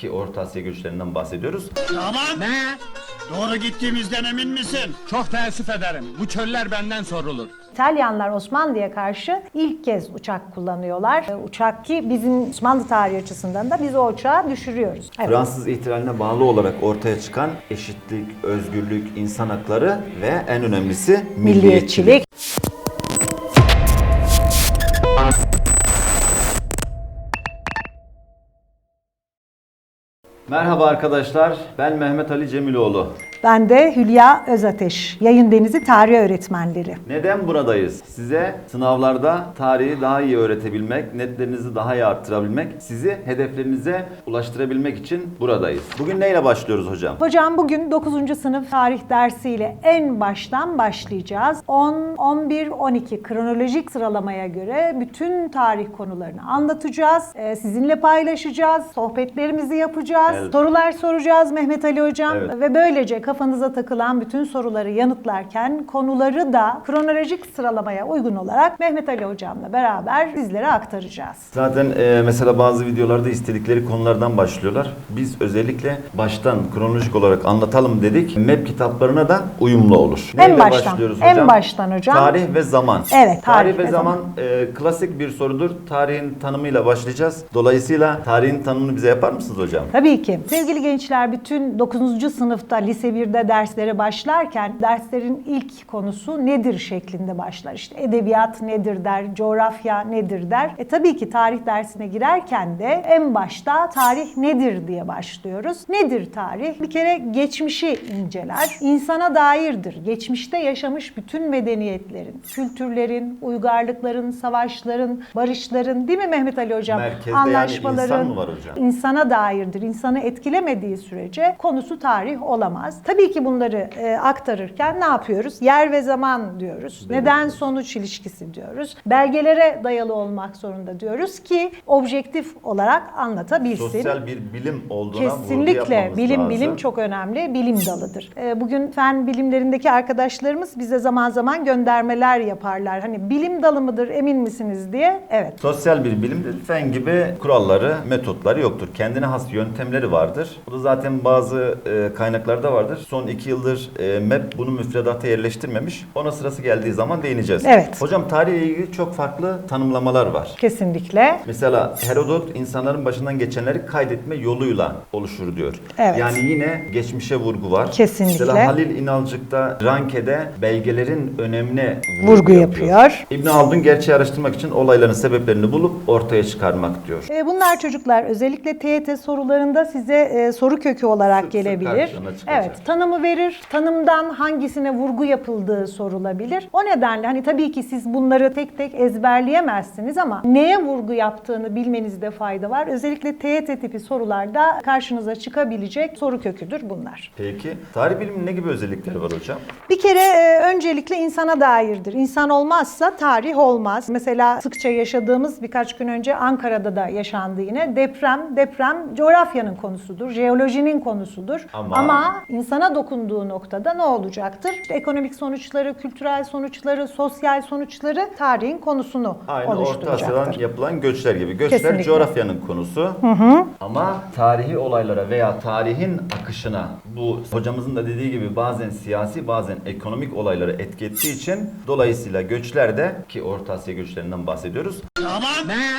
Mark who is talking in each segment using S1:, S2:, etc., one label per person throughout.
S1: ki Orta Asya göçlerinden bahsediyoruz.
S2: Aman! Ne? Doğru gittiğimizden emin misin?
S3: Çok teessüf ederim. Bu çöller benden sorulur.
S4: İtalyanlar Osmanlı'ya karşı ilk kez uçak kullanıyorlar. Ee, Uçak ki bizim Osmanlı tarihi açısından da biz o uçağı düşürüyoruz. Evet.
S1: Fransız ihtilaline bağlı olarak ortaya çıkan eşitlik, özgürlük, insan hakları ve en önemlisi milliyetçilik.
S4: Milliyetçilik.
S1: Merhaba arkadaşlar, ben Mehmet Ali Cemiloğlu.
S4: Ben de Hülya Özateş, Yayın Denizi Tarih Öğretmenleri.
S1: Neden buradayız? Size sınavlarda tarihi daha iyi öğretebilmek, netlerinizi daha iyi arttırabilmek, sizi hedeflerinize ulaştırabilmek için buradayız. Bugün neyle başlıyoruz hocam?
S4: Hocam bugün 9. sınıf tarih dersiyle en baştan başlayacağız. 10, 11, 12 kronolojik sıralamaya göre bütün tarih konularını anlatacağız. Ee, sizinle paylaşacağız, sohbetlerimizi yapacağız,
S1: Evet.
S4: sorular soracağız Mehmet Ali Hocam
S1: Evet.
S4: ve böylece kafanıza takılan bütün soruları yanıtlarken konuları da kronolojik sıralamaya uygun olarak Mehmet Ali Hocam'la beraber sizlere aktaracağız.
S1: Zaten e, mesela bazı videolarda istedikleri konulardan başlıyorlar. Biz özellikle baştan kronolojik olarak anlatalım dedik. MEP kitaplarına da uyumlu olur.
S4: En
S1: Neyle
S4: baştan,
S1: başlıyoruz
S4: en
S1: hocam?
S4: baştan hocam.
S1: Tarih ve zaman.
S4: Evet,
S1: Tarih,
S4: tarih
S1: ve
S4: ve
S1: zaman, e, klasik bir sorudur. Tarihin tanımıyla başlayacağız. Dolayısıyla tarihin tanımını bize yapar mısınız hocam?
S4: Tabii ki. Sevgili gençler bütün 9. sınıfta lise 1'de derslere başlarken derslerin ilk konusu nedir şeklinde başlar. İşte edebiyat nedir der, coğrafya nedir der. E tabii ki tarih dersine girerken de en başta tarih nedir diye başlıyoruz. Nedir tarih? Bir kere geçmişi inceler. İnsana dairdir. Geçmişte yaşamış bütün medeniyetlerin, kültürlerin, uygarlıkların, savaşların, barışların değil mi Mehmet Ali Hocam?
S1: Merkezde yani insan mı var hocam?
S4: insana dairdir. İnsanı etkilemediği sürece konusu tarih olamaz. Tabii ki bunları e, aktarırken ne yapıyoruz? Yer ve zaman diyoruz. Neden sonuç ilişkisi diyoruz. Belgelere dayalı olmak zorunda diyoruz ki objektif olarak anlatabilsin.
S1: Sosyal bir bilim olduğuna
S4: Kesinlikle bilim
S1: lazım.
S4: bilim çok önemli bilim dalıdır. Ee, Bugün fen bilimlerindeki arkadaşlarımız bize zaman zaman göndermeler yaparlar. Hani bilim dalı mıdır emin misiniz diye. Evet.
S1: Sosyal bir bilimdir. Fen gibi kuralları, metotları yoktur. Kendine has yöntemleri vardır. Bu da zaten bazı e, kaynaklarda vardır. Son iki yıldır e, MEP bunu müfredata yerleştirmemiş. Ona sırası geldiği zaman değineceğiz.
S4: Evet.
S1: Hocam tarihle ilgili çok farklı tanımlamalar var.
S4: Kesinlikle.
S1: Mesela Herodot insanların başından geçenleri kaydetme yoluyla oluşur diyor.
S4: Evet.
S1: Yani yine geçmişe vurgu var.
S4: Kesinlikle.
S1: Mesela Halil İnalcık'ta Ranke'de belgelerin önemine
S4: Vurgu yapıyor.
S1: İbn Haldun gerçeği araştırmak için olayların sebeplerini bulup ortaya çıkarmak diyor.
S4: Ee, Bunlar çocuklar özellikle TYT sorularında size e, soru kökü olarak
S1: Sık
S4: gelebilir. Evet, tanımı verir. Tanımdan hangisine vurgu yapıldığı sorulabilir. O nedenle hani tabii ki siz bunları tek tek ezberleyemezsiniz ama neye vurgu yaptığını bilmenizde fayda var. Özellikle TYT tipi sorularda karşınıza çıkabilecek soru köküdür bunlar.
S1: Peki tarih biliminin ne gibi özellikleri var hocam?
S4: Bir kere e, öncelikle insana dairdir. İnsan olmazsa tarih olmaz. Mesela sıkça yaşadığımız birkaç gün önce Ankara'da da yaşandı yine. Deprem, deprem coğrafyanın konusudur, jeolojinin konusudur.
S1: Ama-
S4: Ama insana dokunduğu noktada ne olacaktır? İşte ekonomik sonuçları, kültürel sonuçları, sosyal sonuçları tarihin konusunu
S1: Aynı Orta. Asya'dan yapılan göçler gibi. Göçler
S4: Kesinlikle.
S1: coğrafyanın konusu. Ama tarihi olaylara veya tarihin akışına bu hocamızın da dediği gibi bazen siyasi bazen ekonomik olaylara etki ettiği için dolayısıyla göçler de ki Orta Asya göçlerinden bahsediyoruz.
S2: Aman! Ne?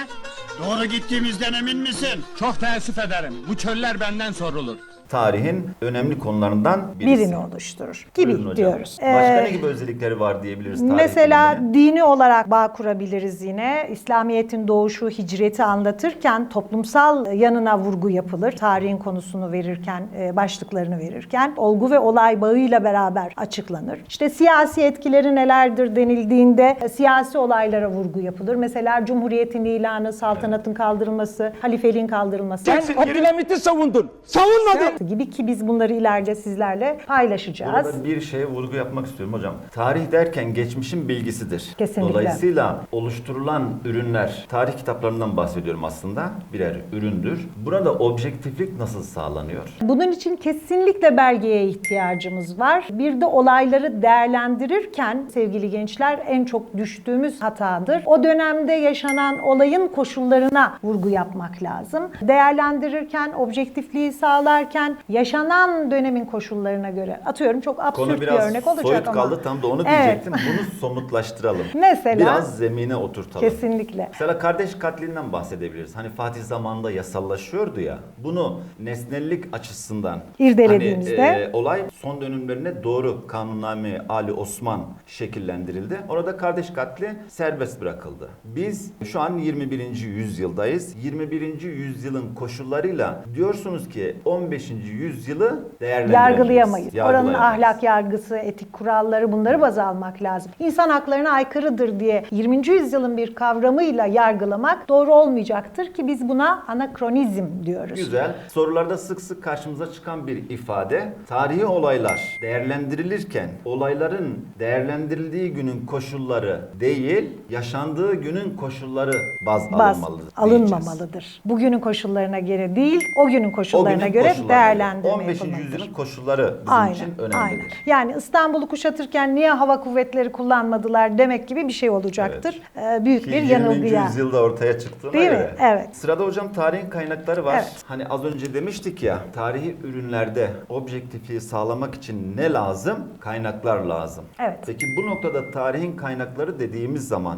S2: Doğru gittiğimizden emin misin?
S3: Çok teessüf ederim. Bu çöller benden sorulur.
S1: Tarihin önemli konularından birisi.
S4: Birini oluşturur gibi
S1: Buyurun hocam.
S4: diyoruz.
S1: Başka
S4: Ee,
S1: ne gibi özellikleri var diyebiliriz tarih
S4: Mesela
S1: bilimine?
S4: dini olarak bağ kurabiliriz yine. İslamiyet'in doğuşu, hicreti anlatırken toplumsal yanına vurgu yapılır. Tarihin konusunu verirken, e, başlıklarını verirken olgu ve olay bağıyla beraber açıklanır. İşte siyasi etkileri nelerdir denildiğinde e, siyasi olaylara vurgu yapılır. Mesela Cumhuriyet'in ilanı, saltanatın kaldırılması, halifeliğin kaldırılması.
S5: Sen Abdülhamit'i savundun. Savunmadın.
S4: Anlattı gibi ki biz bunları ileride sizlerle paylaşacağız.
S1: Burada bir şeye vurgu yapmak istiyorum hocam. Tarih derken geçmişin bilgisidir.
S4: Kesinlikle.
S1: Dolayısıyla oluşturulan ürünler, tarih kitaplarından bahsediyorum aslında. Birer üründür. Burada objektiflik nasıl sağlanıyor?
S4: Bunun için kesinlikle belgeye ihtiyacımız var. Bir de olayları değerlendirirken sevgili gençler en çok düştüğümüz hatadır. O dönemde yaşanan olayın koşullarına vurgu yapmak lazım. Değerlendirirken, objektifliği sağlarken yaşanan dönemin koşullarına göre atıyorum çok absürt
S1: Konu
S4: bir
S1: biraz
S4: örnek olacak
S1: soyut
S4: ama.
S1: kaldı tam da onu
S4: Evet.
S1: diyecektim. Bunu somutlaştıralım.
S4: Mesela-
S1: Biraz zemine oturtalım.
S4: Kesinlikle.
S1: Mesela kardeş katlinden bahsedebiliriz. Hani Fatih zamanında yasallaşıyordu ya. Bunu nesnellik açısından
S4: İrdelediğimizde-
S1: hani, e, olay son dönümlerine doğru kanunname Ali Osman şekillendirildi. Orada kardeş katli serbest bırakıldı. Biz şu an 21. yüzyıldayız. 21. yüzyılın koşullarıyla diyorsunuz ki 15. yüzyılı değerlendiremeyiz.
S4: yargılayamayız. Oranın ahlak yargısı, etik kuralları bunları baz almak lazım. İnsan haklarına aykırıdır diye 20. yüzyılın bir kavramıyla yargılamak doğru olmayacaktır ki biz buna anakronizm diyoruz.
S1: Güzel. Sorularda sık sık karşımıza çıkan bir ifade. Tarihi olaylar değerlendirilirken olayların değerlendirildiği günün koşulları değil, yaşandığı günün koşulları baz,
S4: Baz
S1: alınmalıdır. diyeceğiz.
S4: alınmamalıdır. Bugünün koşullarına göre değil, o günün
S1: O
S4: koşullarına
S1: günün
S4: göre
S1: koşullarına
S4: değerlendirme
S1: 15.
S4: yapılmalıdır.
S1: yüzyılın koşulları bizim
S4: Aynen,
S1: için önemlidir.
S4: aynen. Yani İstanbul'u kuşatırken niye hava kuvvetleri kullanmadılar demek gibi bir şey olacaktır. Ee, büyük
S1: Ki
S4: bir
S1: 20.
S4: yanılgıya.
S1: yüzyılda ortaya çıktığına
S4: Değil mi?
S1: göre.
S4: Evet.
S1: Sırada hocam tarihin kaynakları var.
S4: Evet.
S1: Hani az önce demiştik ya tarihi ürünlerde objektifliği sağlamak için ne lazım? Kaynaklar lazım.
S4: Evet.
S1: Peki bu noktada tarihin kaynakları dediğimiz zaman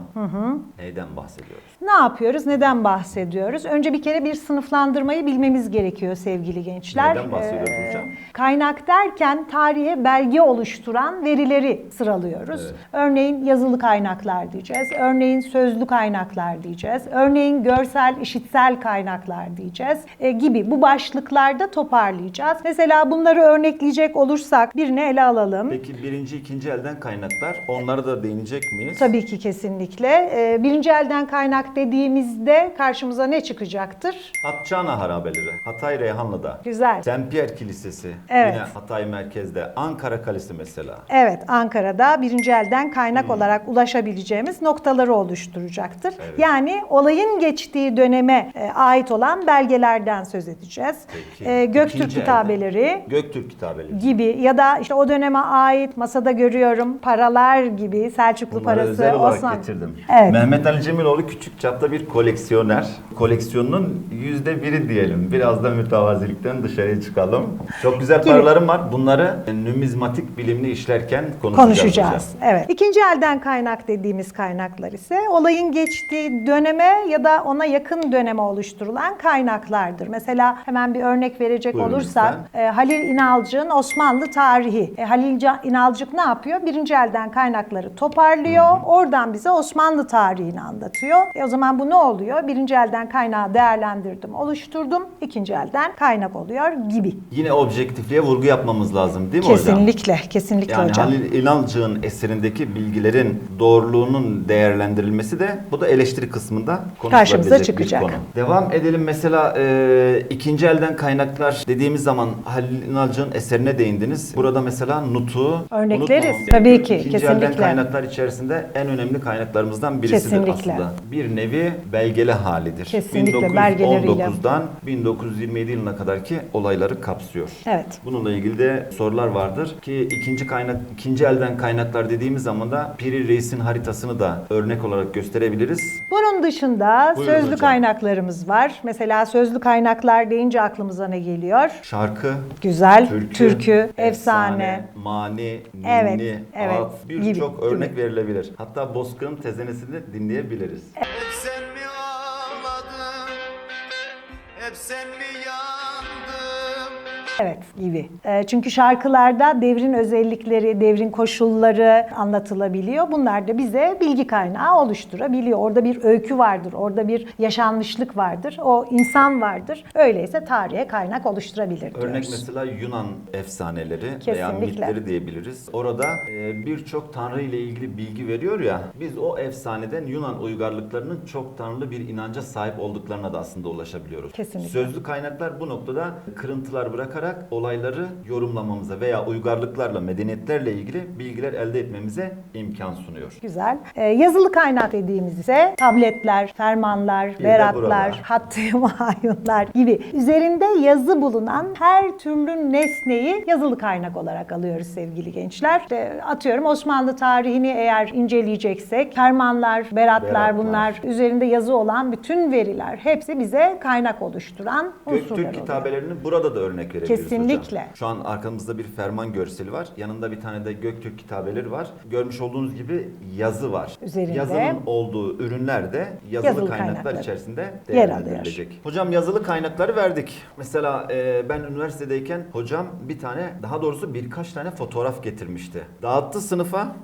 S1: neyden bahsediyoruz?
S4: Ne yapıyoruz? Neden bahsediyoruz? Önce bir kere bir sınıflandırmayı bilmemiz gerekiyor sevgili gençler.
S1: Bahsediyoruz
S4: Ee,
S1: hocam?
S4: Kaynak derken tarihe belge oluşturan verileri sıralıyoruz.
S1: Evet.
S4: Örneğin yazılı kaynaklar diyeceğiz. Örneğin sözlü kaynaklar diyeceğiz. Örneğin görsel, işitsel kaynaklar diyeceğiz e, gibi bu başlıklarda toparlayacağız. Mesela bunları örnekleyecek olursak birine ele alalım.
S1: Peki birinci, ikinci elden kaynaklar onlara da değinecek miyiz?
S4: Tabii ki kesinlikle. Ee, birinci elden kaynak dediğimizde karşımıza ne çıkacaktır?
S1: Akçana harabeleri, Hatay Reyhanlı'da.
S4: Güzel.
S1: Saint Pierre Kilisesi,
S4: Evet.
S1: yine Hatay merkezde, Ankara Kalesi mesela.
S4: Evet, Ankara'da birinci elden kaynak olarak ulaşabileceğimiz noktaları oluşturacaktır.
S1: Hmm. Evet.
S4: Yani olayın geçtiği döneme e, ait olan belgelerden söz edeceğiz.
S1: Peki.
S4: E, Göktürk
S1: İkinci
S4: kitabeleri
S1: elden. Göktürk kitabeleri.
S4: gibi ya da işte o döneme ait masada görüyorum paralar gibi Selçuklu
S1: Bunları
S4: parası,
S1: özel olarak
S4: Osmanlı.
S1: getirdim.
S4: Evet.
S1: Mehmet Ali Cemiloğlu küçük çapta bir koleksiyoner. Koleksiyonunun yüzde biri diyelim. Biraz da mütevazilikten dışarıya çıkalım. Çok güzel paralarım var. Bunları numizmatik bilimini işlerken konuşacağız.
S4: konuşacağız.
S1: hocam.
S4: Evet. İkinci elden kaynak dediğimiz kaynaklar ise olayın geçtiği döneme ya da ona yakın döneme oluşturulan kaynaklardır. Mesela hemen bir örnek verecek
S1: Buyurun
S4: olursak e, Halil İnalcık'ın Osmanlı tarihi. E, Halil İnalcık ne yapıyor? Birinci elden kaynakları toparlıyor. Oradan bize Osmanlı tarihini anlatıyor. E, o zaman bu ne oluyor? Birinci elden kaynağı değerlendirdim, oluşturdum. İkinci elden kaynak oluyor gibi.
S1: Yine objektifliğe vurgu yapmamız lazım değil mi hocam?
S4: Kesinlikle, kesinlikle
S1: Yani
S4: hocam.
S1: Halil İnalcık'ın eserindeki bilgilerin doğruluğunun değerlendirilmesi de bu da eleştiri kısmında
S4: Karşımıza
S1: konuşulabilecek
S4: çıkacak.
S1: bir konu. Devam edelim mesela e, ikinci elden kaynaklar dediğimiz zaman Halil İnalcık'ın eserine değindiniz. Burada mesela Nutuk'u
S4: Örnekleriz. Tabii ki,
S1: İkinci elden
S4: kesinlikle.
S1: kaynaklar içerisinde en önemli kaynaklarımızdan birisidir
S4: Kesinlikle.
S1: aslında. Bir nevi belgeli halidir.
S4: Kesinlikle, belgeleriyle.
S1: 1919'dan 1927 yılına kadarki olayları kapsıyor.
S4: Evet.
S1: Bununla ilgili de sorular vardır ki ikinci kaynak ikinci elden kaynaklar dediğimiz zaman da Piri Reis'in haritasını da örnek olarak gösterebiliriz.
S4: Bunun dışında
S1: Buyurun
S4: sözlü
S1: hocam.
S4: kaynaklarımız var. Mesela sözlü kaynaklar deyince aklımıza ne geliyor?
S1: Şarkı,
S4: Güzel,
S1: türkü,
S4: türkü, efsane.
S1: mani, ninni,
S4: Evet, evet, gibi,
S1: birçok
S4: gibi.
S1: örnek verilebilir. Hatta Bozkır'ın tezenesini dinleyebiliriz.
S5: Hep sen mi ağladın? Hep sen mi yandın?
S4: Evet gibi. Ee, çünkü şarkılarda devrin özellikleri, devrin koşulları anlatılabiliyor. Bunlar da bize bilgi kaynağı oluşturabiliyor. Orada bir öykü vardır, orada bir yaşanmışlık vardır, o insan vardır. Öyleyse tarihe kaynak oluşturabilir diyoruz.
S1: Örnek mesela Yunan efsaneleri veya
S4: Kesinlikle.
S1: mitleri diyebiliriz. Orada e, birçok tanrı ile ilgili bilgi veriyor ya. Biz o efsaneden Yunan uygarlıklarının çok tanrılı bir inanca sahip olduklarına da aslında ulaşabiliyoruz.
S4: Kesinlikle.
S1: Sözlü kaynaklar bu noktada kırıntılar bırakarak bakarak olayları yorumlamamıza veya uygarlıklarla, medeniyetlerle ilgili bilgiler elde etmemize imkan sunuyor.
S4: Güzel. Ee, yazılı kaynak dediğimiz ise tabletler, fermanlar,
S1: de
S4: beratlar,
S1: burada.
S4: hattı mayunlar gibi üzerinde yazı bulunan her türlü nesneyi yazılı kaynak olarak alıyoruz sevgili gençler. İşte atıyorum Osmanlı tarihini eğer inceleyeceksek fermanlar, beratlar,
S1: Beratlar.
S4: bunlar üzerinde yazı olan bütün veriler hepsi bize kaynak oluşturan unsurlar
S1: Göktürk
S4: oluyor.
S1: kitabelerini burada da örnek verebiliriz
S4: Kesinlikle.
S1: hocam. Şu an arkamızda bir ferman görseli var. Yanında bir tane de Göktürk kitabeleri var. Görmüş olduğunuz gibi yazı var.
S4: Üzerinde
S1: Yazının olduğu ürünler de yazılı,
S4: Yazılı
S1: kaynaklar
S4: kaynaklar
S1: içerisinde
S4: yer
S1: değerlendirilecek. Hocam yazılı kaynakları verdik. Mesela e, ben üniversitedeyken hocam bir tane daha doğrusu birkaç tane fotoğraf getirmişti. Dağıttı sınıfa.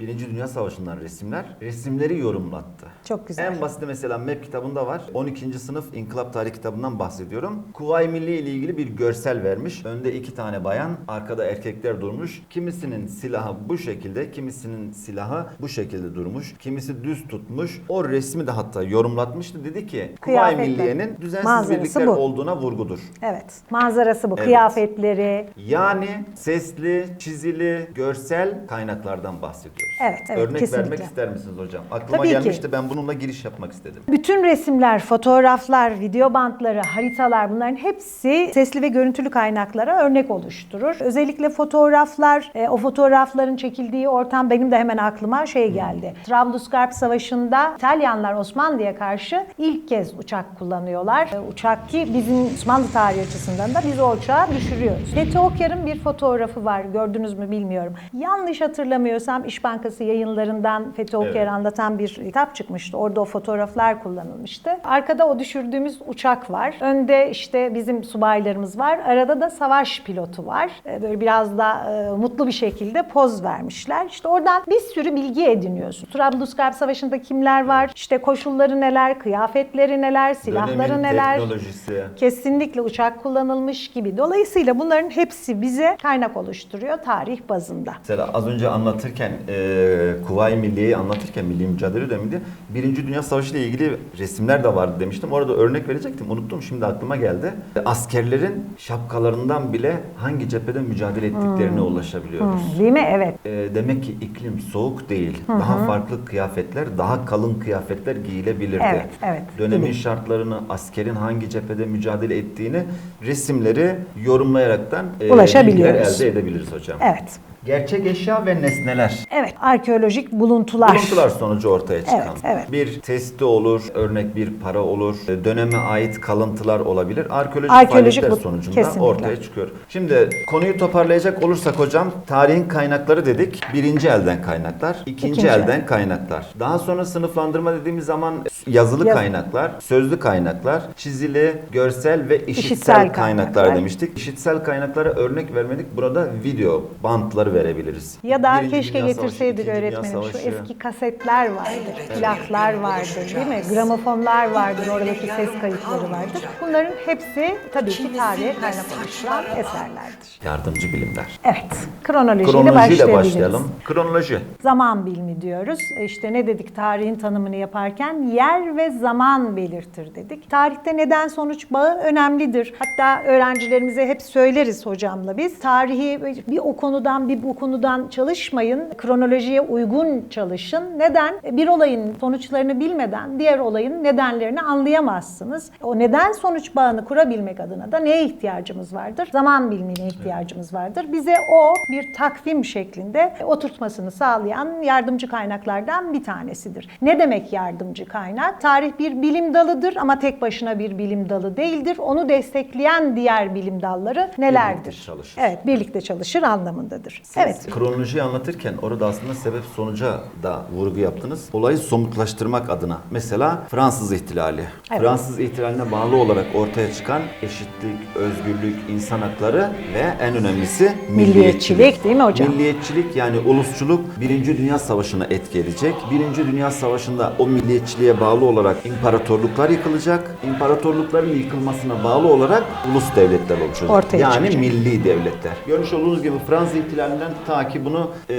S1: Birinci Dünya Savaşı'ndan resimler. Resimleri yorumlattı.
S4: Çok güzel.
S1: En basiti mesela MEP kitabında var. 12. sınıf İnkılap Tarih kitabından bahsediyorum. Kuvayi Milli ile ilgili bir görsel vermiş. Önde iki tane bayan, arkada erkekler durmuş. Kimisinin silahı bu şekilde, kimisinin silahı bu şekilde durmuş. Kimisi düz tutmuş. O resmi de hatta yorumlatmıştı. Dedi ki Kuvayi
S4: Kıyafetler.
S1: Milliye'nin düzensiz
S4: Manzarası
S1: birlikler
S4: bu.
S1: olduğuna vurgudur.
S4: Evet. Manzarası bu.
S1: Evet.
S4: Kıyafetleri,
S1: Yani sesli, çizili, görsel kaynaklardan bahsediyoruz.
S4: Evet, evet,
S1: Örnek
S4: kesinlikle.
S1: vermek ister misiniz hocam? Aklıma
S4: Tabii ki.
S1: gelmişti ben bununla giriş yapmak istedim.
S4: Bütün resimler, fotoğraflar, video bantları, haritalar bunların hepsi sesli ve görüntülü kaynaklara örnek oluşturur. Özellikle fotoğraflar, e, o fotoğrafların çekildiği ortam benim de hemen aklıma şey geldi. Trablusgarp Savaşı'nda İtalyanlar Osmanlı'ya karşı ilk kez uçak kullanıyorlar. E, Uçak ki bizim Osmanlı tarihi açısından da biz o uçağı düşürüyoruz. Fethi Okyar'ın bir fotoğrafı var. Gördünüz mü bilmiyorum. Yanlış hatırlamıyorsam İş Bankası yayınlarından Fethi Okyar
S1: Evet.
S4: anlatan bir kitap çıkmıştı. Orada o fotoğraflar kullanılmıştı. Arkada o düşürdüğümüz uçak var. Önde işte bizim subaylarımız var. Arada da savaş pilotu var. Ee, Böyle biraz da e, mutlu bir şekilde poz vermişler. İşte oradan bir sürü bilgi ediniyorsun. Trablusgarp Savaşı'nda kimler var? İşte koşulları neler, kıyafetleri neler, silahları
S1: Dönemin
S4: neler.
S1: teknolojisi.
S4: Kesinlikle uçak kullanılmış gibi. Dolayısıyla bunların hepsi bize kaynak oluşturuyor tarih bazında.
S1: Mesela az önce anlatırken, e, Kuvayi Milliye'yi anlatırken Milli Mücadele döneminde Birinci Dünya Savaşı ile ilgili resimler de vardı demiştim. Orada örnek verecektim. Unuttum şimdi aklıma geldi. E, Askerlerin şapkalarından bile hangi cephede mücadele ettiklerine ulaşabiliyoruz.
S4: Değil mi? Evet.
S1: E, demek ki iklim soğuk değil. Daha farklı kıyafetler, daha kalın kıyafetler giyilebilirdi.
S4: Evet, evet.
S1: Dönemin
S4: Gibi.
S1: şartlarını, askerin hangi cephede mücadele ettiğini resimleri yorumlayaraktan e,
S4: Ulaşabiliyoruz.
S1: elde edebiliriz hocam.
S4: Evet.
S1: Gerçek eşya ve nesneler.
S4: Evet. Arkeolojik buluntular.
S1: Buluntular sonucu ortaya çıkan.
S4: Evet, evet.
S1: Bir testi olur, örnek bir para olur, e, döneme ait kalıntılar olabilir. Arkeolojik,
S4: Arkeolojik
S1: faaliyetler sonucunda
S4: kesinlikle.
S1: ortaya çıkıyor. Şimdi konuyu toparlayacak olursak hocam, tarihin kaynakları dedik. Birinci elden kaynaklar, ikinci,
S4: İkinci
S1: elden kaynaklar. Daha sonra sınıflandırma dediğimiz zaman yazılı
S4: Yaz-
S1: kaynaklar, sözlü kaynaklar, çizili, görsel ve işitsel,
S4: İşitsel
S1: kaynaklar,
S4: kaynaklar.
S1: demiştik. İşitsel kaynaklara örnek vermedik. Burada video bantları verebiliriz.
S4: Ya da
S1: Birinci
S4: keşke
S1: Dünya Savaşı,
S4: getirseydik
S1: Dünya
S4: öğretmenim. Şu
S1: Savaşı.
S4: eski kasetler vardır, plaklar vardır değil mi? Gramofonlar vardır, oradaki ses kayıtları vardır. Bunların hepsi tabii ki tarihe kaynak oluşturan eserlerdir.
S1: Yardımcı bilimler.
S4: Evet, kronolojiyle
S1: Kronolojiyle başlayalım. Kronoloji.
S4: Zaman bilimi diyoruz. E İşte ne dedik tarihin tanımını yaparken yer ve zaman belirtir dedik. Tarihte neden sonuç bağı önemlidir. Hatta öğrencilerimize hep söyleriz hocamla biz. Tarihi bir o konudan bir bu konudan çalışmayın. Kronolojiye uygun çalışın. Neden? E, Bir olayın sonuçlarını bilmeden diğer olayın nedenlerini anlayamazsınız. O neden sonuç bağını kurabilmek adına da neye ihtiyacımız vardır? Zaman bilimine ihtiyacımız vardır. Bize o bir takvim şeklinde oturtmasını sağlayan yardımcı kaynaklardan bir tanesidir. Ne demek yardımcı kaynak? Tarih bir bilim dalıdır ama tek başına bir bilim dalı değildir. Onu destekleyen diğer bilim dalları nelerdir?
S1: Birlikte çalışır.
S4: Evet, birlikte çalışır anlamındadır. Evet.
S1: Kronolojiyi anlatırken orada aslında sebep sonuca da vurgu yaptınız. Olayı somutlaştırmak adına. Mesela Fransız ihtilali.
S4: Evet.
S1: Fransız ihtilaline bağlı olarak ortaya çıkan eşitlik, özgürlük, insan hakları ve en önemlisi
S4: Milliyetçilik değil mi hocam?
S1: Milliyetçilik yani ulusçuluk Birinci Dünya Savaşı'na etki edecek. Birinci Dünya Savaşı'nda o milliyetçiliğe bağlı olarak imparatorluklar yıkılacak. İmparatorlukların yıkılmasına bağlı olarak ulus devletler oluşacak.
S4: Ortaya
S1: yani
S4: çıkacak.
S1: milli devletler. Görmüş olduğunuz gibi Fransız ihtilaline tarihten ta ki bunu e,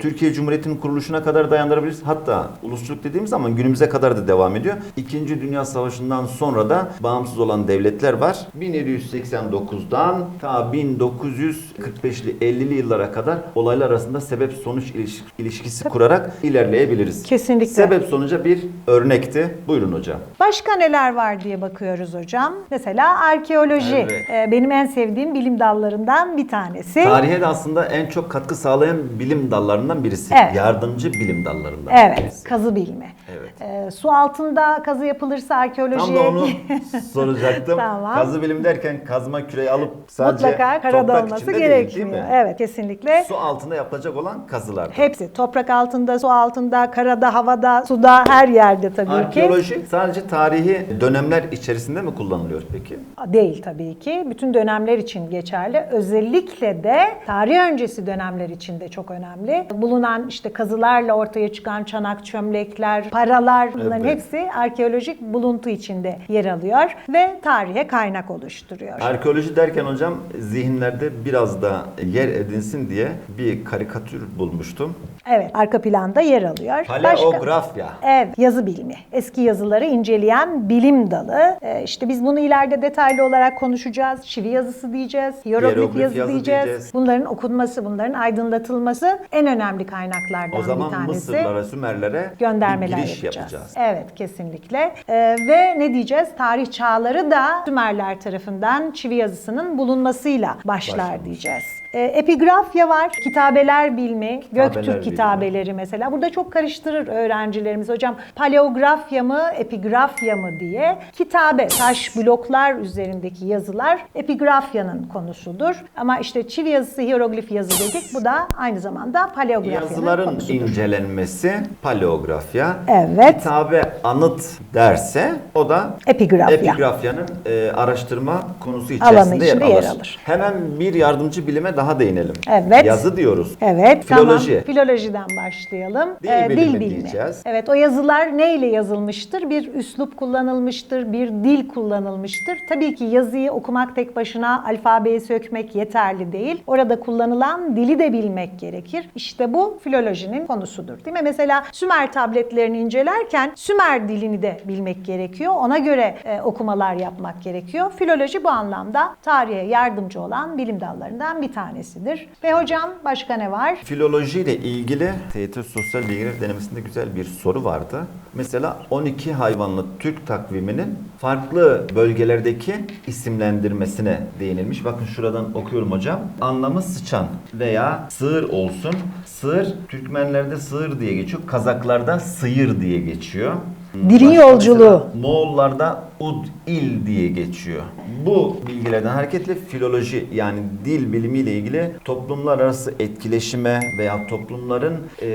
S1: Türkiye Cumhuriyeti'nin kuruluşuna kadar dayandırabiliriz. Hatta ulusçuluk dediğimiz zaman günümüze kadar da devam ediyor. İkinci Dünya Savaşı'ndan sonra da bağımsız olan devletler var. 1789'dan ta 1945'li 50'li yıllara kadar olaylar arasında sebep sonuç iliş- ilişkisi kurarak ilerleyebiliriz.
S4: Kesinlikle.
S1: Sebep sonuca bir örnekti. Buyurun hocam.
S4: Başka neler var diye bakıyoruz hocam. Mesela arkeoloji.
S1: Evet.
S4: Ee, benim en sevdiğim bilim dallarından bir tanesi.
S1: Tarihe de aslında en çok katkı sağlayan bilim dallarından birisi.
S4: Evet.
S1: Yardımcı bilim dallarından
S4: Evet,
S1: birisi.
S4: kazı bilimi.
S1: Evet.
S4: Ee, su altında kazı yapılırsa
S1: Tam
S4: arkeolojiye
S1: da onu soracaktım.
S4: Tamam.
S1: Kazı bilim derken kazma küreği alıp sadece
S4: mutlaka karada
S1: toprak
S4: olması
S1: içinde değil, değil
S4: evet, kesinlikle.
S1: Su altında yapılacak olan kazılar.
S4: Hepsi toprak altında, su altında, karada, havada, suda her yerde tabii ki.
S1: Arkeoloji sadece tarihi dönemler içerisinde mi kullanılıyor peki?
S4: Değil tabii ki. Bütün dönemler için geçerli. Özellikle de tarih öncesi dönemler için de çok önemli. Bulunan işte kazılarla ortaya çıkan çanak, çömlekler, paralar bunların
S1: Evet.
S4: hepsi arkeolojik buluntu içinde yer alıyor ve tarihe kaynak oluşturuyor.
S1: Arkeoloji derken hocam zihinlerde biraz da yer edinsin diye bir karikatür bulmuştum.
S4: Evet, arka planda yer alıyor. Başka-
S1: Paleografya.
S4: Evet, yazı bilimi. Eski yazıları inceleyen bilim dalı. Ee, işte biz bunu ileride detaylı olarak konuşacağız. Şivi yazısı diyeceğiz, Hieroglif yazı,
S1: yazı
S4: diyeceğiz.
S1: diyeceğiz.
S4: Bunların okunması, bunların aydınlatılması en önemli kaynaklardan
S1: O zaman
S4: bir tanesi.
S1: Mısırlara, Sümerlere
S4: göndermeler
S1: giriş
S4: yapacağız.
S1: yapacağız.
S4: Evet kesinlikle. Ee, ve ne diyeceğiz? Tarih çağları da Sümerler tarafından çivi yazısının bulunmasıyla başlar
S1: Başlamış.
S4: diyeceğiz. Ee, epigrafya var, kitabeler bilimi, Göktürk
S1: bilimi.
S4: kitabeleri mesela. Burada çok karıştırır öğrencilerimiz. Hocam paleografya mı, epigrafya mı diye. Kitabe, taş bloklar üzerindeki yazılar epigrafyanın konusudur. Ama işte çivi yazısı, hieroglif yazı dedik. Bu da aynı zamanda paleografyanın
S1: Yazıların
S4: konusudur.
S1: incelenmesi paleografya.
S4: Evet.
S1: Kitabe anıt derse o da
S4: Epigrafya.
S1: epigrafyanın e, araştırma konusu
S4: Alanı
S1: içerisinde
S4: içinde
S1: yer, alır. Hemen bir yardımcı bilime daha değinelim.
S4: Evet.
S1: Yazı diyoruz.
S4: Evet,
S1: Filoloji.
S4: tamam. Filolojiden başlayalım. Ee,
S1: Dil bilimi diyeceğiz.
S4: Evet, o yazılar neyle yazılmıştır? Bir üslup kullanılmıştır, bir dil kullanılmıştır. Tabii ki yazıyı okumak tek başına alfabeyi sökmek yeterli değil. Orada kullanılan dili de bilmek gerekir. İşte bu filolojinin konusudur. Değil mi? Mesela Sümer tabletlerini incelerken Sümer dilini de bilmek gerekiyor. Ona göre e, okumalar yapmak gerekiyor. Filoloji bu anlamda tarihe yardımcı olan bilim dallarından bir tanesidir. Ve hocam başka ne var?
S1: Filoloji ile ilgili TYT Sosyal Bilgiler denemesinde güzel bir soru vardı. Mesela 12 hayvanlı Türk takviminin farklı bölgelerdeki isimlendirmesine değinilmiş. Bakın şuradan okuyorum hocam. Anlamı sıçan veya sığır olsun. Sığır Türkmenlerde sığır diye geçiyor. Kazaklarda sıyır diye geçiyor. Başka
S4: yolculuğu.
S1: Moğollarda ud il diye geçiyor. Bu bilgilerden hareketle filoloji yani dil bilimiyle ilgili toplumlar arası etkileşime veya toplumların e,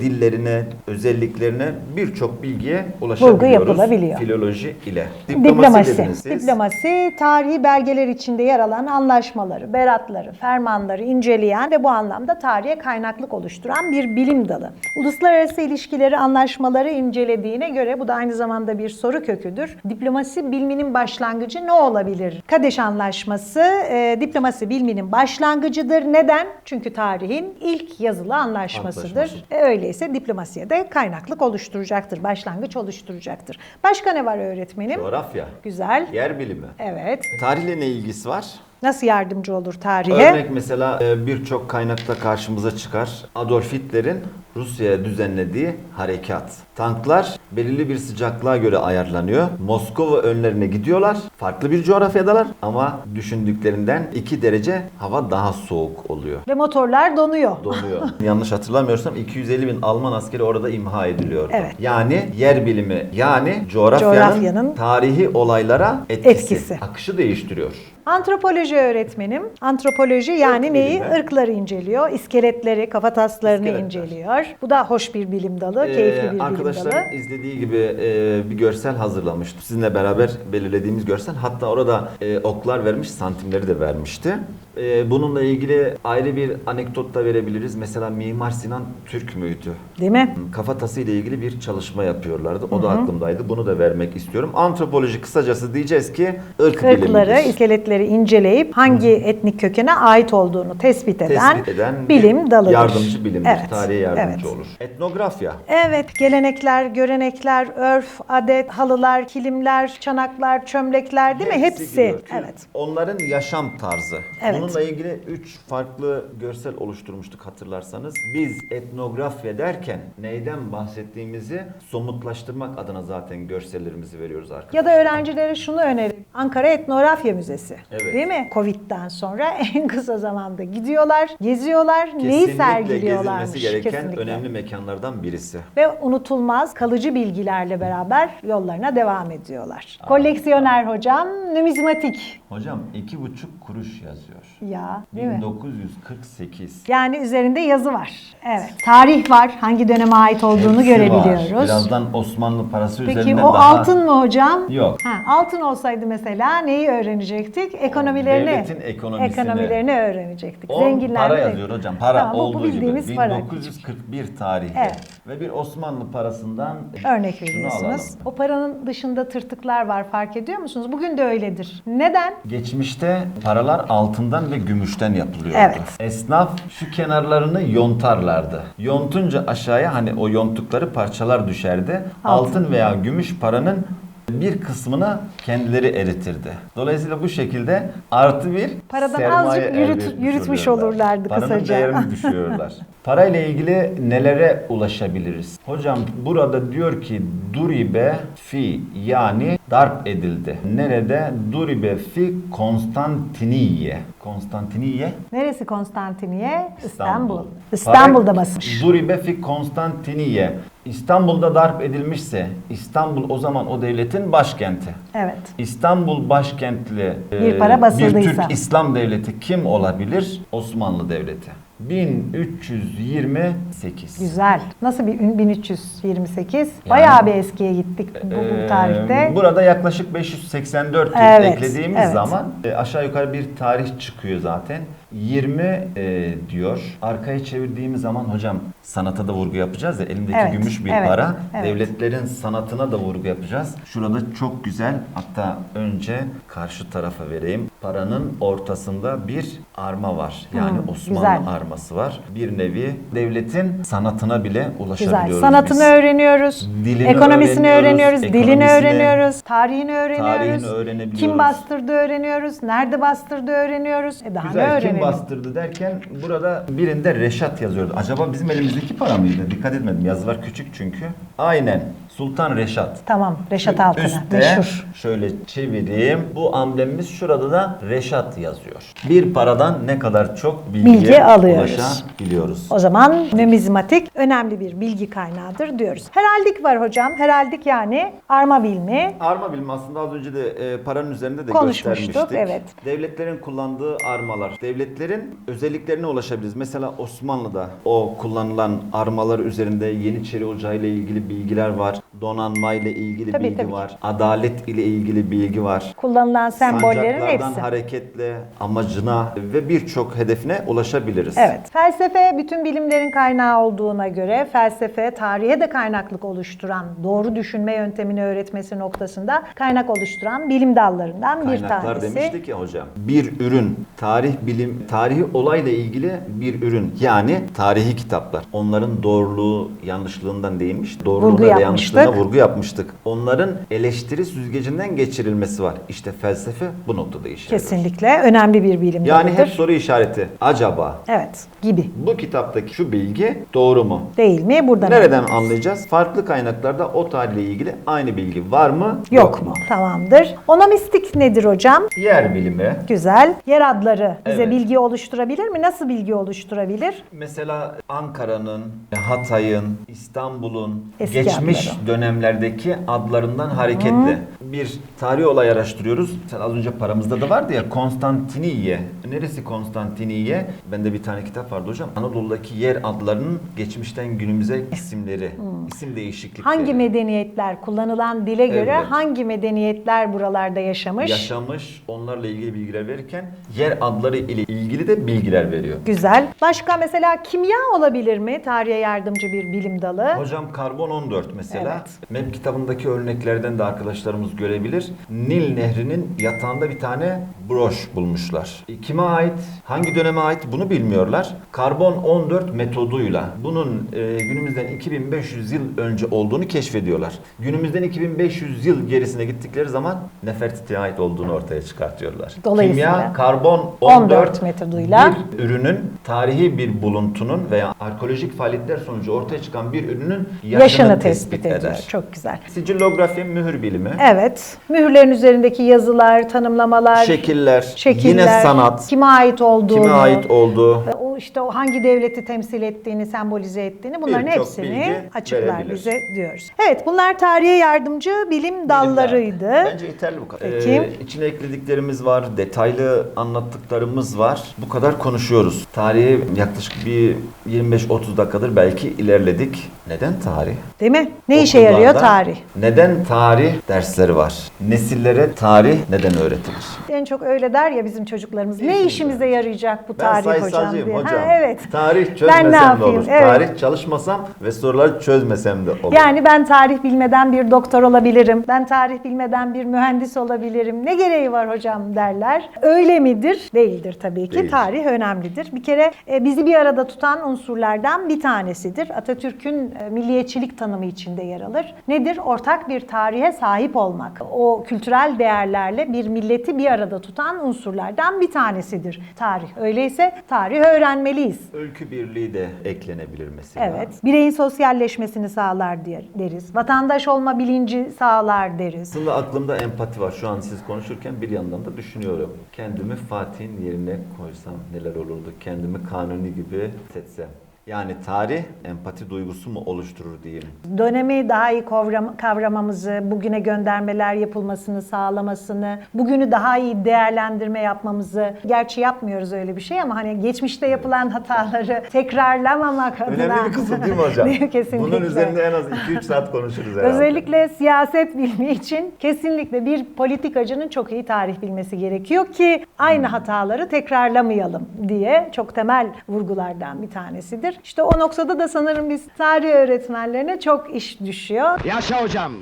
S1: dillerine, özelliklerine birçok bilgiye ulaşabiliyoruz.
S4: yapılabiliyor.
S1: Filoloji ile.
S4: Diplomasi.
S1: siz.
S4: Diplomasi, tarihi belgeler içinde yer alan anlaşmaları, beratları, fermanları inceleyen ve bu anlamda tarihe kaynaklık oluşturan bir bilim dalı. Uluslararası ilişkileri, anlaşmaları incelediğine göre bu da aynı zamanda bir soru köküdür. Diplomasi biliminin başlangıcı ne olabilir? Kadeş Anlaşması e, diplomasi biliminin başlangıcıdır. Neden? Çünkü tarihin ilk yazılı anlaşmasıdır.
S1: Antlaşması.
S4: E, öyleyse diplomasiye de kaynaklık oluşturacaktır, başlangıç oluşturacaktır. Başka ne var öğretmenim?
S1: Coğrafya,
S4: Güzel.
S1: yer bilimi.
S4: Evet.
S1: Tarihle ne ilgisi var?
S4: Nasıl yardımcı olur tarihe?
S1: Örnek mesela e, birçok kaynakta karşımıza çıkar. Adolf Hitler'in Rusya'ya düzenlediği harekat. Tanklar belirli bir sıcaklığa göre ayarlanıyor. Moskova önlerine gidiyorlar. Farklı bir coğrafyadalar ama düşündüklerinden 2 derece hava daha soğuk oluyor.
S4: Ve motorlar donuyor.
S1: Donuyor. Yanlış hatırlamıyorsam 250 bin Alman askeri orada imha ediliyordu.
S4: Evet.
S1: Yani yer bilimi yani coğrafyanın,
S4: Coğrafyanın
S1: tarihi olaylara etkisi,
S4: etkisi.
S1: akışı değiştiriyor.
S4: Antropoloji öğretmenim. Antropoloji yani
S1: Irk
S4: neyi?
S1: bilimi.
S4: Irkları inceliyor, iskeletleri, kafataslarını
S1: İskeletler.
S4: inceliyor. Bu da hoş bir bilim dalı,
S1: Ee,
S4: keyifli bir bilim
S1: arkadaşlar
S4: dalı.
S1: izlediği gibi e, bir görsel hazırlamıştım. Sizinle beraber belirlediğimiz görsel. Hatta orada e, oklar vermiş, santimleri de vermişti. Ee, bununla ilgili ayrı bir anekdot da verebiliriz. Mesela Mimar Sinan Türk müydü?
S4: Değil mi?
S1: Kafatası ile ilgili bir çalışma yapıyorlardı. O da aklımdaydı. Bunu da vermek istiyorum. Antropoloji kısacası diyeceğiz ki ırk
S4: Kırkları,
S1: bilimidir.
S4: iskeletleri inceleyip hangi etnik kökene ait olduğunu tespit eden,
S1: Tespit eden
S4: bilim
S1: bir
S4: dalıdır.
S1: Yardımcı bilimdir.
S4: Evet,
S1: Tarihe yardımcı
S4: evet.
S1: olur. Etnografya.
S4: Evet, gelenekler, görenekler, örf, adet, halılar, kilimler, çanaklar, çömlekler değil mi? Hepsi. Evet.
S1: Onların yaşam tarzı.
S4: Evet.
S1: Bununla ilgili üç farklı görsel oluşturmuştuk hatırlarsanız. Biz etnografya derken neyden bahsettiğimizi somutlaştırmak adına zaten görsellerimizi veriyoruz arkadaşlar.
S4: Ya da öğrencilere şunu öneririm. Ankara Etnografya Müzesi.
S1: Evet.
S4: Değil mi? Covid'den sonra en kısa zamanda gidiyorlar, geziyorlar, neyi
S1: Kesinlikle
S4: sergiliyorlarmış.
S1: gezilmesi gereken
S4: Kesinlikle.
S1: önemli mekanlardan birisi.
S4: Ve unutulmaz kalıcı bilgilerle beraber yollarına devam ediyorlar. Koleksiyoner hocam, numizmatik.
S1: Hocam iki buçuk kuruş yazıyor.
S4: Ya değil mi?
S1: 1948.
S4: Yani üzerinde yazı var. Evet. Tarih var. Hangi döneme ait olduğunu
S1: Hepsi var.
S4: görebiliyoruz.
S1: Birazdan Osmanlı parası
S4: Peki
S1: üzerinden
S4: o
S1: daha...
S4: altın mı hocam?
S1: Yok.
S4: Ha, altın olsaydı mesela neyi öğrenecektik? Ekonomilerini.
S1: devletin ekonomisini.
S4: Ekonomilerini öğrenecektik.
S1: O
S4: Zenginler
S1: para yazıyor hocam. Para
S4: Tamam, bu
S1: olduğu
S4: bildiğimiz
S1: gibi.
S4: para.
S1: 1941 tarihli.
S4: Evet.
S1: Ve bir Osmanlı parasından
S4: Örnek veriyorsunuz. O paranın dışında tırtıklar var fark ediyor musunuz? Bugün de öyledir. Neden?
S1: Geçmişte paralar altından ve gümüşten yapılıyordu.
S4: Evet.
S1: Esnaf şu kenarlarını yontarlardı. Yontunca aşağıya hani o yonttukları parçalar düşerdi.
S4: Altın.
S1: Altın, veya gümüş paranın bir kısmını kendileri eritirdi. Dolayısıyla bu şekilde artı bir
S4: Paradan azıcık yürüt- yürütmüş
S1: oluyorlar.
S4: olurlardı
S1: Paranın
S4: kısaca.
S1: değerini düşürüyorlar. Parayla ilgili nelere ulaşabiliriz? Hocam burada diyor ki duribe fi yani darp edildi. Nerede? Duribe fi Konstantiniye. Konstantiniye?
S4: Neresi Konstantiniye? İstanbul.
S1: İstanbul.
S4: İstanbul'da basmış.
S1: Duribe fi Konstantiniye. İstanbul'da darp edilmişse İstanbul o zaman o devletin başkenti.
S4: Evet.
S1: İstanbul başkentli e,
S4: Bir para
S1: bir
S4: basıldıysa.
S1: Türk İslam devleti kim olabilir? Osmanlı Devleti. 1328.
S4: Güzel. Nasıl bir ün- 1328? Bayağı bir eskiye gittik bu, bu
S1: Ee,
S4: tarihte.
S1: Burada yaklaşık 584 yıl
S4: Evet,
S1: eklediğimiz
S4: evet.
S1: zaman e, aşağı yukarı bir tarih çıkıyor zaten. 20 e, diyor. Arkaya çevirdiğimiz zaman hocam sanata da vurgu yapacağız ya elimdeki
S4: Evet,
S1: gümüş bir
S4: evet,
S1: para.
S4: evet.
S1: Devletlerin sanatına da vurgu yapacağız. Şurada çok güzel hatta önce karşı tarafa vereyim. Paranın ortasında bir arma var. Yani
S4: Hmm,
S1: Osmanlı
S4: güzel.
S1: arması var. Bir nevi devletin sanatına bile ulaşabiliyoruz
S4: Güzel. Sanatını
S1: biz.
S4: öğreniyoruz.
S1: Dilini
S4: ekonomisini
S1: öğreniyoruz,
S4: öğreniyoruz. Dilini öğreniyoruz. Tarihini öğreniyoruz.
S1: Tarihini öğrenebiliyoruz.
S4: Kim bastırdı öğreniyoruz. Nerede bastırdı öğreniyoruz. E daha ne
S1: Güzel kim bastırdı derken burada birinde Reşat yazıyordu. Acaba bizim elimizdeki para mıydı? Dikkat etmedim. Yazılar küçük çünkü. Aynen. Sultan Reşat.
S4: Tamam. Reşat Altın'a.
S1: Üstte
S4: Meşhur.
S1: şöyle çevireyim. Bu amblemimiz şurada da Reşat yazıyor. Bir paradan ne kadar çok bilgiye
S4: Bilgi alıyoruz.
S1: ulaşabiliyoruz.
S4: O zaman numizmatik önemli bir bilgi kaynağıdır diyoruz. Heraldik var hocam. Heraldik yani arma bilimi.
S1: Arma bilimi aslında az önce de e, paranın üzerinde de
S4: Konuşmuştuk,
S1: göstermiştik.
S4: evet.
S1: Devletlerin kullandığı armalar. Devletlerin özelliklerine ulaşabiliriz. Mesela Osmanlı'da o kullanılan armalar üzerinde Yeniçeri Ocağı ile ilgili bilgiler var. Donanma ile ilgili
S4: Tabii,
S1: bilgi
S4: tabii.
S1: var. Adalet ile ilgili bilgi var.
S4: Kullanılan sembollerin hepsi.
S1: hareketle amacına ve birçok hedefine ulaşabiliriz.
S4: Evet. Felsefe bütün bilimlerin kaynağı olduğuna göre felsefe tarihe de kaynaklık oluşturan, doğru düşünme yöntemini öğretmesi noktasında kaynak oluşturan bilim dallarından bir
S1: Kaynaklar
S4: tanesi.
S1: demiştik ya hocam. Bir ürün, tarih bilim, tarihi olayla ilgili bir ürün. Yani tarihi kitaplar. Onların doğruluğu, yanlışlığından değilmiş. Doğruluğuna
S4: Vurgu
S1: ve
S4: yapmıştık.
S1: vurgu yapmıştık. Onların eleştiri süzgecinden geçirilmesi var. İşte felsefe bu noktada işe yarıyor.
S4: Kesinlikle önemli bir bilim
S1: Yani
S4: dalıdır.
S1: hep soru işareti. Acaba
S4: Evet, gibi.
S1: bu kitaptaki şu bilgi doğru mu?
S4: Değil mi? Buradan
S1: Nereden anlayacağız? Farklı kaynaklarda o tarihle ilgili aynı bilgi var mı?
S4: Yok mu? Tamamdır. Onomistik nedir hocam?
S1: Yer bilimi,
S4: Güzel. Yer adları bize
S1: Evet.
S4: bilgi oluşturabilir mi? Nasıl bilgi oluşturabilir?
S1: Mesela Ankara'nın, Hatay'ın, İstanbul'un
S4: Eski
S1: geçmiş
S4: adları.
S1: Dönemlerdeki adlarından hareketle bir tarih olay araştırıyoruz. Sen az önce paramızda da vardı ya Konstantiniye. Neresi Konstantiniye? Bende bir tane kitap vardı hocam. Anadolu'daki yer adlarının geçmişten günümüze isimleri, isim değişiklikleri.
S4: Hangi medeniyetler kullanılan dile göre
S1: Evet.
S4: hangi medeniyetler buralarda yaşamış?
S1: yaşamış, onlarla ilgili bilgiler verirken yer adları ile ilgili de bilgiler veriyor.
S4: Güzel. Başka mesela kimya olabilir mi? Tarihe yardımcı bir bilim dalı.
S1: Hocam karbon 14 mesela.
S4: Evet.
S1: MEP kitabındaki örneklerden de arkadaşlarımız görebilir. Nil Nehri'nin yatağında bir tane broş bulmuşlar. E, Kime ait, hangi döneme ait bunu bilmiyorlar. Karbon 14 metoduyla bunun e, günümüzden 2500 yıl önce olduğunu keşfediyorlar. Günümüzden 2500 yıl gerisine gittikleri zaman Nefertiti'ye ait olduğunu ortaya çıkartıyorlar.
S4: Dolayısıyla
S1: Kimya karbon
S4: 14
S1: 14,
S4: metoduyla
S1: bir ürünün tarihi bir buluntunun veya arkeolojik faaliyetler sonucu ortaya çıkan bir ürünün yaşını,
S4: yaşını
S1: tespit,
S4: tespit ediyor.
S1: eder.
S4: Çok güzel.
S1: Sicillografi mühür bilimi,
S4: Evet. Mühürlerin üzerindeki yazılar, tanımlamalar,
S1: şekiller,
S4: şekiller,
S1: yine sanat,
S4: kime ait olduğunu,
S1: kime ait olduğu,
S4: o işte o hangi devleti temsil ettiğini, sembolize ettiğini bunların
S1: Birçok
S4: hepsini
S1: bilgi
S4: açıklar
S1: verebilir.
S4: bize diyoruz. Evet bunlar tarihe yardımcı bilim dallarıydı.
S1: Bence yeterli bu kadar.
S4: Peki.
S1: Ee, içine eklediklerimiz var, detaylı anlattıklarımız var. Bu kadar konuşuyoruz. Tarihi yaklaşık bir 25-30 dakikadır belki ilerledik. Neden tarih?
S4: Değil mi? Ne işe yarıyor
S1: Okullarda
S4: tarih?
S1: Neden tarih dersleri var? Nesillere tarih neden öğretilir?
S4: En çok öyle der ya bizim çocuklarımız. Ne işimize yarayacak bu
S1: Ben
S4: tarih hocam diye.
S1: hocam.
S4: Ha, evet.
S1: Tarih
S4: Ben ne
S1: çözmesem de olur.
S4: Evet.
S1: Tarih çalışmasam ve soruları çözmesem de olur.
S4: Yani ben tarih bilmeden bir doktor olabilirim. Ben tarih bilmeden bir mühendis olabilirim. Ne gereği var hocam derler. Öyle midir? Değildir tabii ki.
S1: Değil.
S4: Tarih önemlidir. Bir kere e, bizi bir arada tutan unsurlardan bir tanesidir. Atatürk'ün e, milliyetçilik tanımı içinde yer alır. Nedir? Ortak bir tarihe sahip olmak. O kültürel değerlerle bir milleti bir arada tutan unsurlardan bir tanesidir tarih. Öyleyse tarih öğrenmeliyiz.
S1: Öykü birliği de eklenebilir mesela.
S4: Evet. Bireyin sosyalleşmesini sağlar diye deriz. Vatandaş olma bilinci sağlar deriz.
S1: Aslında aklımda empati var. Şu an siz konuşurken bir yandan da düşünüyorum. Kendimi Fatih'in yerine koysam neler olurdu? Kendimi Kanuni gibi seçsem. Yani tarih empati duygusu mu oluşturur diyeyim.
S4: Dönemi daha iyi kavram- kavramamızı, bugüne göndermeler yapılmasını sağlamasını, bugünü daha iyi değerlendirme yapmamızı, gerçi yapmıyoruz öyle bir şey ama hani geçmişte yapılan hataları tekrarlamamak adına.
S1: Önemli bir kısım değil mi hocam?
S4: Kesinlikle.
S1: Bunun üzerinde en az 2-3 saat konuşuruz herhalde.
S4: Özellikle siyaset bilimi için kesinlikle bir politikacının çok iyi tarih bilmesi gerekiyor ki aynı hataları tekrarlamayalım diye çok temel vurgulardan bir tanesidir. İşte o noktada da sanırım biz tarih öğretmenlerine çok iş düşüyor.
S3: Yaşa hocam.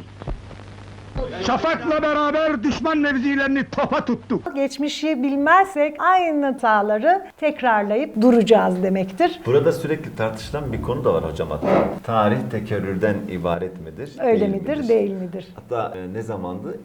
S3: Şafak'la beraber düşman mevzilerini topa tuttuk.
S4: Geçmişi bilmezsek aynı hataları tekrarlayıp duracağız demektir.
S1: Burada sürekli tartışılan bir konu da var hocam hatta. Tarih tekerrürden ibaret midir?
S4: Öyle
S1: değil
S4: midir, değil midir?
S1: Hatta e, ne zamandı?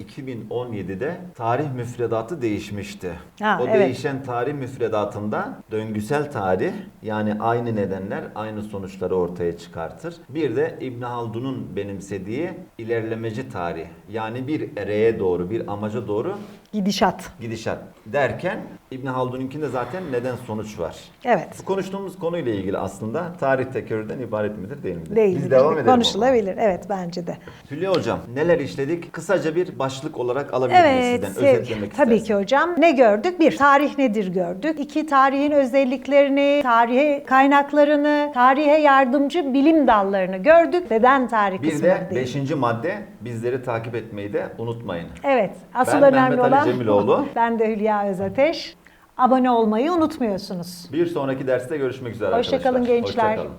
S1: 2017'de tarih müfredatı değişmişti.
S4: Ha,
S1: o
S4: evet.
S1: değişen tarih müfredatında döngüsel tarih yani aynı nedenler aynı sonuçları ortaya çıkartır. Bir de İbn Haldun'un benimsediği ilerlemeci tarih. Yani bir ereğe doğru, bir amaca doğru
S4: Gidişat.
S1: gidişat derken İbn Haldun'unkinde zaten neden sonuç var.
S4: Evet.
S1: Bu konuştuğumuz konuyla ilgili aslında tarih tekerrürden ibaret midir değil midir?
S4: Değil.
S1: Biz devam edelim.
S4: Konuşulabilir. Evet bence de.
S1: Hülya Hocam neler işledik? Kısaca bir başlık olarak alabilir miyiz
S4: Evet,
S1: sizden?
S4: sev-
S1: Özetlemek
S4: tabii
S1: istersen.
S4: ki hocam. Ne gördük? Bir, tarih nedir gördük. İki, tarihin özelliklerini, tarihe kaynaklarını, tarihe yardımcı bilim dallarını gördük. Neden tarih
S1: Bir
S4: kısmı
S1: de
S4: değil?
S1: beşinci madde bizleri takip etmeyi de unutmayın.
S4: Evet, asıl
S1: Ben
S4: önemli
S1: Mehmet Ali
S4: olan
S1: Cemiloğlu.
S4: ben de Hülya Özateş. Abone olmayı unutmuyorsunuz.
S1: Bir sonraki derste görüşmek üzere
S4: Hoşça
S1: arkadaşlar.
S4: kalın gençler.
S1: Hoşça kalın.